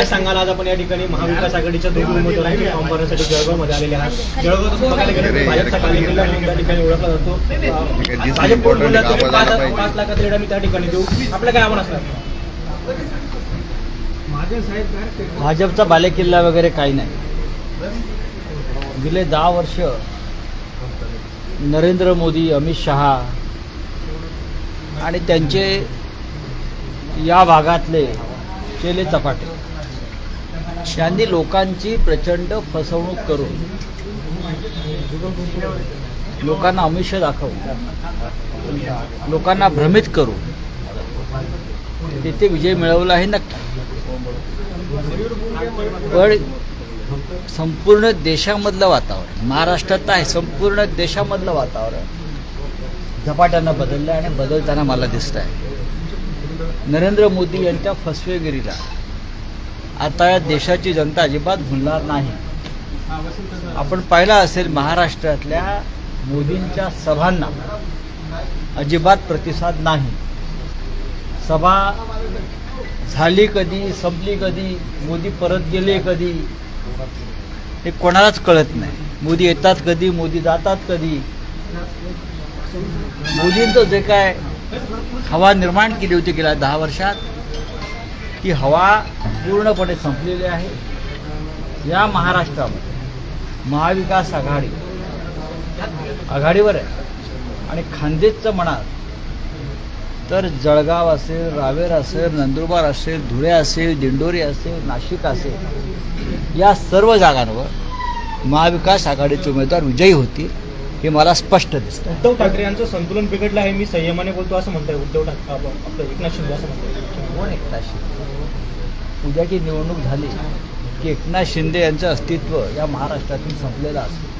काय सांगाल आज आपण या ठिकाणी महाविकास आघाडीच्या दोन उमेदवारांची फॉर्म भरण्यासाठी जळगावमध्ये आलेले आहात? जळगाव तसं बघायला गेलं तर भाजपचा कार्यकिल्ला म्हणून त्या ठिकाणी ओळखला जातो. भाजप important बोलला झालं पाच पाहिजे. पाच लाखाचा लेडा मी त्या ठिकाणी देऊ. आपलं काय आव्हान असणार? भाजपचा बालेकिल्ला वगैरे काही नाही. गेले दहा वर्ष नरेंद्र मोदी अमित शहा आणि त्यांचे या भागातले चेले चपाटे. त्यांनी लोकांची प्रचंड फसवणूक करून लोकांना अमिष दाखवून लोकांना भ्रमित करून तिथे विजय मिळवला आहे नक्की. पण संपूर्ण देशामधलं वातावरण महाराष्ट्रात आहे संपूर्ण देशामधलं वातावरण झपाट्यानं बदललं आहे आणि बदलताना मला दिसत आहे नरेंद्र मोदी यांच्या फसवेगिरीला आता या देशाची जनता अजिबात भुलणार नाही. आपण पाहिलं असेल महाराष्ट्रातल्या मोदींच्या सभांना अजिबात प्रतिसाद नाही. सभा झाली कधी संपली कधी मोदी परत गेले कधी हे कोणालाच कळत नाही. मोदी येतात कधी मोदी जातात कधी. मोदींचं जे काय हवा निर्माण केली होती गेल्या दहा वर्षात ती हवा पूर्णपणे संपलेली आहे. या महाराष्ट्रामध्ये महाविकास आघाडी आघाडीवर आहे. आणि खानदेशचं म्हणाल तर जळगाव असेल रावेर असेल नंदुरबार असेल धुळे असेल दिंडोरी असेल नाशिक असेल या सर्व जागांवर महाविकास आघाडीचे उमेदवार विजयी होतील. हे मला स्पष्ट दिसतं. उद्धव ठाकरे यांचं संतुलन बिघडलं आहे मी संयमाने बोलतो असं म्हणताय. उद्धव ठाकरे आप- आपलं एकनाथ शिंदे असं म्हणताय. कोण एकनाथ शिंदे. उद्याची निवडणूक झाली की एकनाथ शिंदे यांचं अस्तित्व या महाराष्ट्रातून संपलेलं असेल